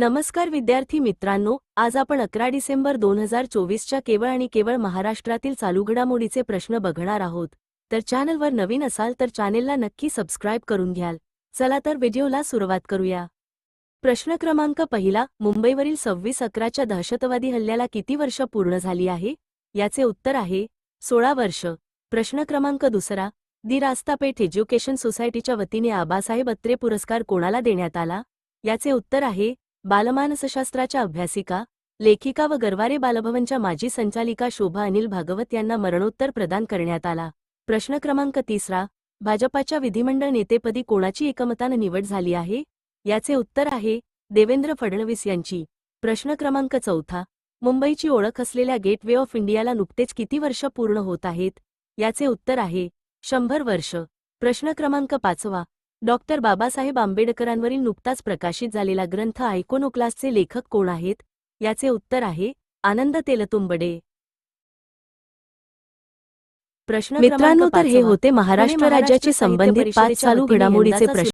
नमस्कार विद्यार्थी मित्रांनो आज आपण अकरा डिसेंबर दोन हजार चोवीसच्या केवळ आणि केवळ महाराष्ट्रातील चालू घडामोडीचे प्रश्न बघणार आहोत. तर चॅनलवर नवीन असाल तर चॅनेलला नक्की सबस्क्राईब करून घ्याल. चला तर व्हिडिओला सुरुवात करूया. प्रश्न क्रमांक पहिला मुंबईवरील सव्वीस अकराच्या दहशतवादी हल्ल्याला किती वर्ष पूर्ण झाली आहे? याचे उत्तर आहे सोळा वर्ष. प्रश्न क्रमांक दुसरा दि रास्तापेठ एज्युकेशन सोसायटीच्या वतीने आबासाहेब अत्रे पुरस्कार कोणाला देण्यात आला? याचे उत्तर आहे बालमानसशास्त्राच्या अभ्यासिका लेखिका व गरवारे बालभवनच्या माजी संचालिका शोभा अनिल भागवत यांना मरणोत्तर प्रदान करण्यात आला. प्रश्न क्रमांक तिसरा भाजपाच्या विधिमंडळ नेतेपदी कोणाची एकमतानं निवड झाली आहे? याचे उत्तर आहे देवेंद्र फडणवीस यांची. प्रश्न क्रमांक चौथा मुंबईची ओळख असलेल्या गेटवे ऑफ इंडियाला नुकतेच किती वर्ष पूर्ण होत आहेत? याचे उत्तर आहे शंभर वर्ष. प्रश्न क्रमांक पाचवा डॉक्टर बाबासाहेब आंबेडकरांवरील नुकताच प्रकाशित झालेला ग्रंथ आयकोनोक्लासचे लेखक कोण आहेत? याचे उत्तर आहे आनंद तेलतुंबडे. प्रश्न मित्रांनो तर हे होते महाराष्ट्र राज्याची संबंधित पाच चालू घडामोडीचे प्रश्न.